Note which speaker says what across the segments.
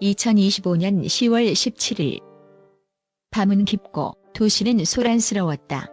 Speaker 1: 2025년 10월 17일. 밤은 깊고 도시는 소란스러웠다.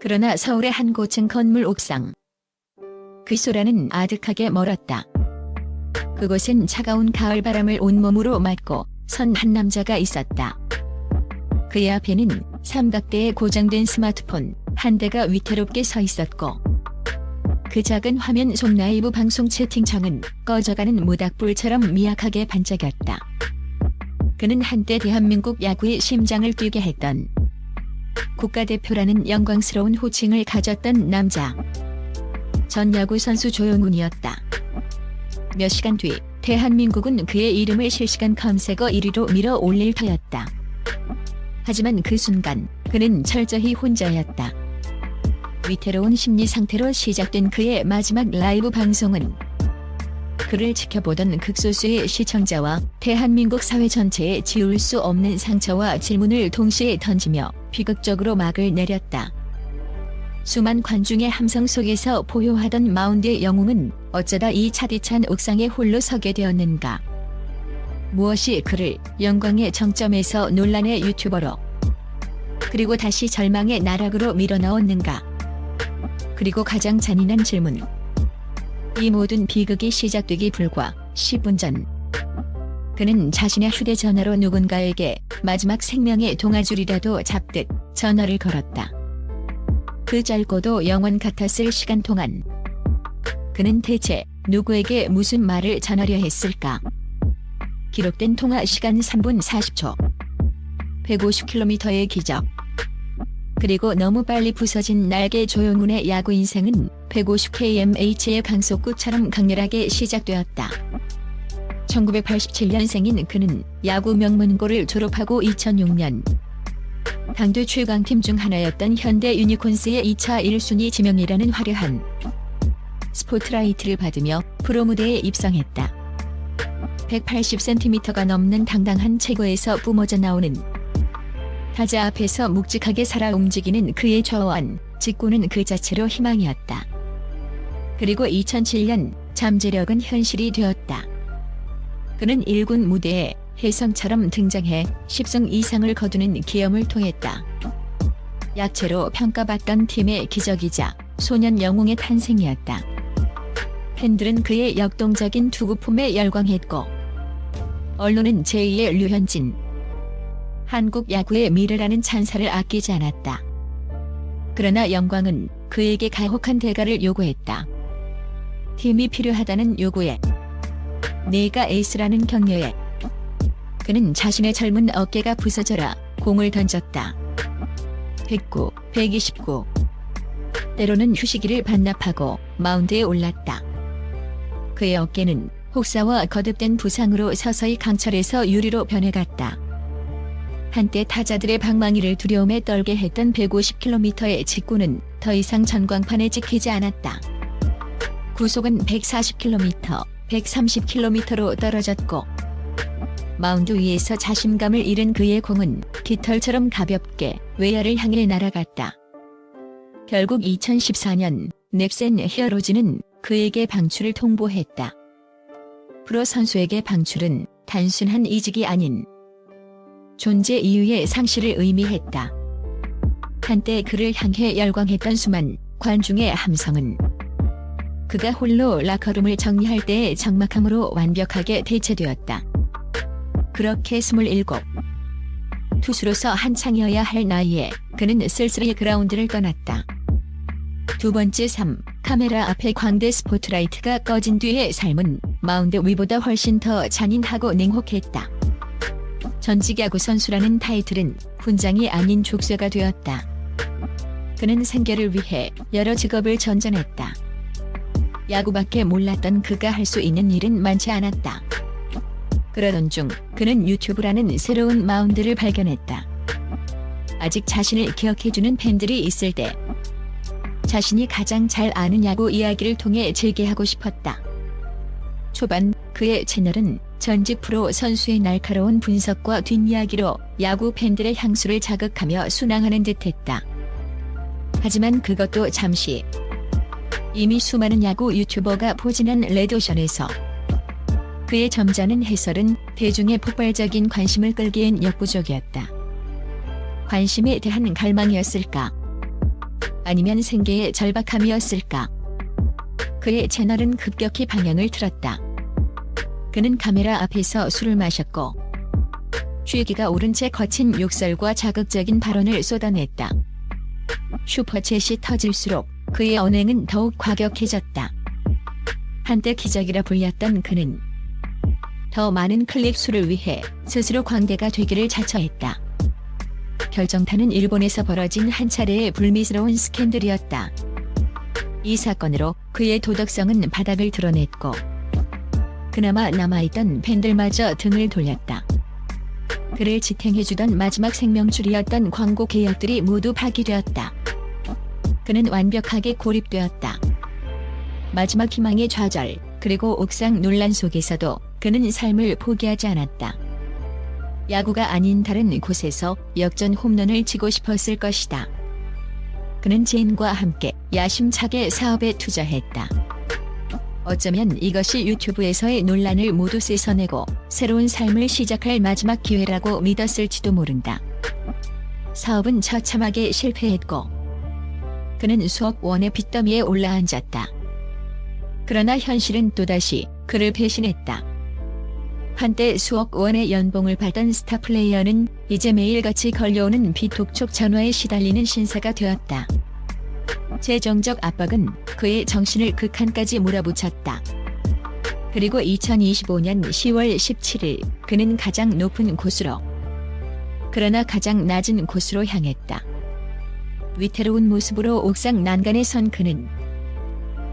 Speaker 1: 그러나 서울의 한 고층 건물 옥상. 그 소란은 아득하게 멀었다. 그곳엔 차가운 가을 바람을 온몸으로 맞고 선 한 남자가 있었다. 그의 앞에는 삼각대에 고정된 스마트폰 한 대가 위태롭게 서 있었고 그 작은 화면 속 라이브 방송 채팅창은 꺼져가는 모닥불처럼 미약하게 반짝였다. 그는 한때 대한민국 야구의 심장을 뛰게 했던 국가대표라는 영광스러운 호칭을 가졌던 남자. 전 야구 선수 조용훈이었다. 몇 시간 뒤 대한민국은 그의 이름을 실시간 검색어 1위로 밀어 올릴 터였다. 하지만 그 순간 그는 철저히 혼자였다. 위태로운 심리 상태로 시작된 그의 마지막 라이브 방송은 그를 지켜보던 극소수의 시청자와 대한민국 사회 전체에 지울 수 없는 상처와 질문을 동시에 던지며 비극적으로 막을 내렸다. 수만 관중의 함성 속에서 포효하던 마운드의 영웅은 어쩌다 이 차디찬 옥상에 홀로 서게 되었는가. 무엇이 그를 영광의 정점에서 논란의 유튜버로 그리고 다시 절망의 나락으로 밀어넣었는가. 그리고 가장 잔인한 질문. 이 모든 비극이 시작되기 불과 10분 전. 그는 자신의 휴대전화로 누군가에게 마지막 생명의 동아줄이라도 잡듯 전화를 걸었다. 그 짧고도 영원 같았을 시간 동안 그는 대체 누구에게 무슨 말을 전하려 했을까? 기록된 통화 시간 3분 40초. 150km의 기적. 그리고 너무 빨리 부서진 날개 조용훈의 야구 인생은 150kmh의 강속구처럼 강렬하게 시작되었다. 1987년생인 그는 야구 명문고를 졸업하고 2006년 당대 최강팀 중 하나였던 현대 유니콘스의 2차 1순위 지명이라는 화려한 스포트라이트를 받으며 프로 무대에 입성했다. 180cm가 넘는 당당한 체구에서 뿜어져 나오는 타자 앞에서 묵직하게 살아 움직이는 그의 좌완, 직구는 그 자체로 희망이었다. 그리고 2007년 잠재력은 현실이 되었다. 그는 1군 무대에 혜성처럼 등장해 10승 이상을 거두는 기염을 통했다. 약체로 평가받던 팀의 기적이자 소년 영웅의 탄생이었다. 팬들은 그의 역동적인 투구폼에 열광했고 언론은 제2의 류현진 한국 야구의 미래라는 찬사를 아끼지 않았다. 그러나 영광은 그에게 가혹한 대가를 요구했다. 팀이 필요하다는 요구에 내가 에이스라는 격려에 그는 자신의 젊은 어깨가 부서져라 공을 던졌다. 109, 129 때로는 휴식기를 반납하고 마운드에 올랐다. 그의 어깨는 혹사와 거듭된 부상으로 서서히 강철에서 유리로 변해갔다. 한때 타자들의 방망이를 두려움에 떨게 했던 150km의 직구는 더 이상 전광판에 찍히지 않았다. 구속은 140km, 130km로 떨어졌고 마운드 위에서 자신감을 잃은 그의 공은 깃털처럼 가볍게 외야를 향해 날아갔다. 결국 2014년 넵센 히어로즈는 그에게 방출을 통보했다. 프로 선수에게 방출은 단순한 이직이 아닌 존재 이유의 상실을 의미했다. 한때 그를 향해 열광했던 수만 관중의 함성은 그가 홀로 라커룸을 정리할 때의 적막함으로 완벽하게 대체되었다. 그렇게 27. 투수로서 한창이어야 할 나이에 그는 쓸쓸히 그라운드를 떠났다. 두 번째 3. 카메라 앞에 광대 스포트라이트가 꺼진 뒤의 삶은 마운드 위보다 훨씬 더 잔인하고 냉혹했다. 전직 야구 선수라는 타이틀은 훈장이 아닌 족쇄가 되었다. 그는 생계를 위해 여러 직업을 전전했다. 야구밖에 몰랐던 그가 할 수 있는 일은 많지 않았다. 그러던 중 그는 유튜브라는 새로운 마운드를 발견했다. 아직 자신을 기억해주는 팬들이 있을 때 자신이 가장 잘 아는 야구 이야기를 통해 재개하고 싶었다. 초반 그의 채널은 전직 프로 선수의 날카로운 분석과 뒷이야기로 야구 팬들의 향수를 자극하며 순항하는 듯했다. 하지만 그것도 잠시 이미 수많은 야구 유튜버가 포진한 레드오션에서 그의 점잖은 해설은 대중의 폭발적인 관심을 끌기엔 역부족이었다. 관심에 대한 갈망이었을까? 아니면 생계의 절박함이었을까? 그의 채널은 급격히 방향을 틀었다. 그는 카메라 앞에서 술을 마셨고 쥐기가 오른 채 거친 욕설과 자극적인 발언을 쏟아냈다. 슈퍼챗이 터질수록 그의 언행은 더욱 과격해졌다. 한때 기적이라 불렸던 그는 더 많은 클릭 수를 위해 스스로 광대가 되기를 자처했다. 결정타는 일본에서 벌어진 한 차례의 불미스러운 스캔들이었다. 이 사건으로 그의 도덕성은 바닥을 드러냈고 그나마 남아있던 팬들마저 등을 돌렸다. 그를 지탱해주던 마지막 생명줄이었던 광고 계약들이 모두 파기되었다. 그는 완벽하게 고립되었다. 마지막 희망의 좌절, 그리고 옥상 논란 속에서도 그는 삶을 포기하지 않았다. 야구가 아닌 다른 곳에서 역전 홈런을 치고 싶었을 것이다. 그는 제인과 함께 야심차게 사업에 투자했다. 어쩌면 이것이 유튜브에서의 논란을 모두 씻어내고 새로운 삶을 시작할 마지막 기회라고 믿었을지도 모른다. 사업은 처참하게 실패했고 그는 수억 원의 빚더미에 올라앉았다. 그러나 현실은 또다시 그를 배신했다. 한때 수억 원의 연봉을 받던 스타 플레이어는 이제 매일같이 걸려오는 비톡촉 전화에 시달리는 신세가 되었다. 재정적 압박은 그의 정신을 극한까지 몰아붙였다. 그리고 2025년 10월 17일 그는 가장 높은 곳으로 그러나 가장 낮은 곳으로 향했다. 위태로운 모습으로 옥상 난간에 선 그는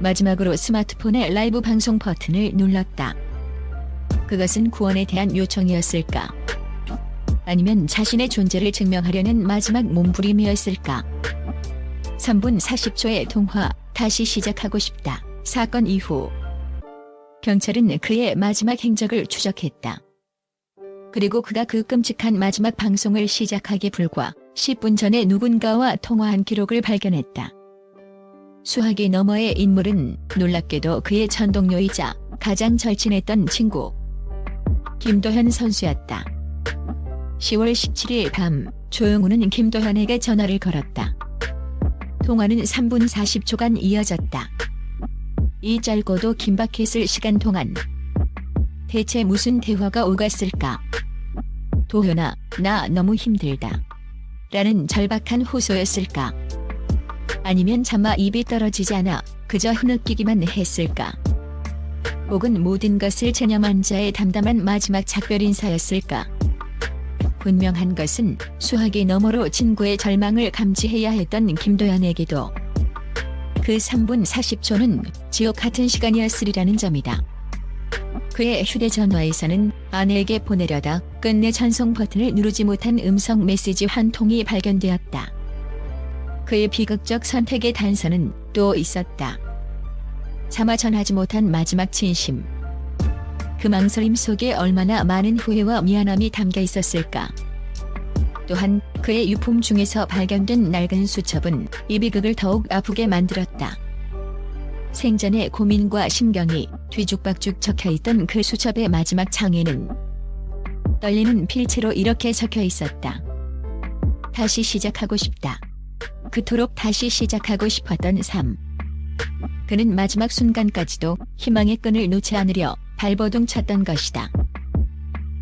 Speaker 1: 마지막으로 스마트폰의 라이브 방송 버튼을 눌렀다. 그것은 구원에 대한 요청이었을까? 아니면 자신의 존재를 증명하려는 마지막 몸부림이었을까? 3분 40초의 통화, 다시 시작하고 싶다. 사건 이후 경찰은 그의 마지막 행적을 추적했다. 그리고 그가 그 끔찍한 마지막 방송을 시작하기 불과 10분 전에 누군가와 통화한 기록을 발견했다. 수학이 너머의 인물은 놀랍게도 그의 전 동료이자 가장 절친했던 친구 김도현 선수였다. 10월 17일 밤 조용우는 김도현에게 전화를 걸었다. 통화는 3분 40초간 이어졌다. 이 짧고도 긴박했을 시간 동안 대체 무슨 대화가 오갔을까? 도현아, 나 너무 힘들다. 라는 절박한 호소였을까? 아니면 차마 입이 떨어지지 않아 그저 흐느끼기만 했을까? 혹은 모든 것을 체념한 자의 담담한 마지막 작별 인사였을까? 분명한 것은 수학이 너머로 친구의 절망을 감지해야 했던 김도연에게도 그 3분 40초는 지옥 같은 시간이었으리라는 점이다. 그의 휴대전화에서는 아내에게 보내려다 끝내 전송 버튼을 누르지 못한 음성 메시지 한 통이 발견되었다. 그의 비극적 선택의 단서는 또 있었다. 차마 전하지 못한 마지막 진심. 그 망설임 속에 얼마나 많은 후회와 미안함이 담겨 있었을까. 또한 그의 유품 중에서 발견된 낡은 수첩은 이 비극을 더욱 아프게 만들었다. 생전의 고민과 심경이 뒤죽박죽 적혀 있던 그 수첩의 마지막 장에는 떨리는 필체로 이렇게 적혀 있었다. 다시 시작하고 싶다. 그토록 다시 시작하고 싶었던 삶. 그는 마지막 순간까지도 희망의 끈을 놓지 않으려 발버둥 쳤던 것이다.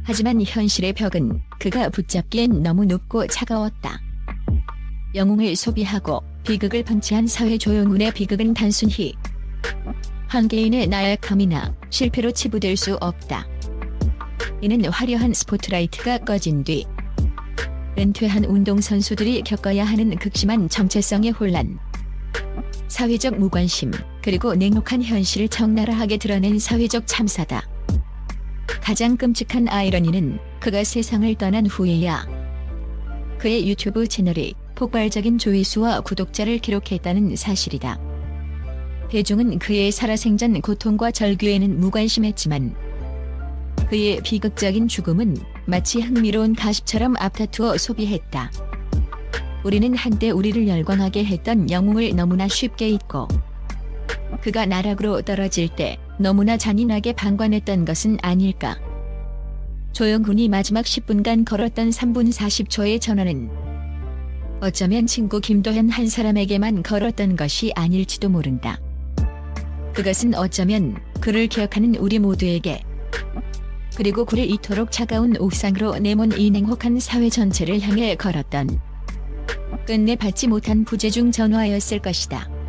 Speaker 1: 하지만 현실의 벽은 그가 붙잡기엔 너무 높고 차가웠다. 영웅을 소비하고 비극을 방치한 사회 조용훈의 비극은 단순히 한 개인의 나약함이나 실패로 치부될 수 없다. 이는 화려한 스포트라이트가 꺼진 뒤 은퇴한 운동선수들이 겪어야 하는 극심한 정체성의 혼란, 사회적 무관심, 그리고 냉혹한 현실을 적나라하게 드러낸 사회적 참사다. 가장 끔찍한 아이러니는 그가 세상을 떠난 후에야 그의 유튜브 채널이 폭발적인 조회수와 구독자를 기록했다는 사실이다. 대중은 그의 살아생전 고통과 절규에는 무관심했지만 그의 비극적인 죽음은 마치 흥미로운 가십처럼 앞다투어 소비했다. 우리는 한때 우리를 열광하게 했던 영웅을 너무나 쉽게 잊고 그가 나락으로 떨어질 때 너무나 잔인하게 방관했던 것은 아닐까. 조영훈이 마지막 10분간 걸었던 3분 40초의 전화는 어쩌면 친구 김도현 한 사람에게만 걸었던 것이 아닐지도 모른다. 그것은 어쩌면 그를 기억하는 우리 모두에게 그리고 그를 이토록 차가운 옥상으로 내몬 이 냉혹한 사회 전체를 향해 걸었던 끝내 받지 못한 부재중 전화였을 것이다.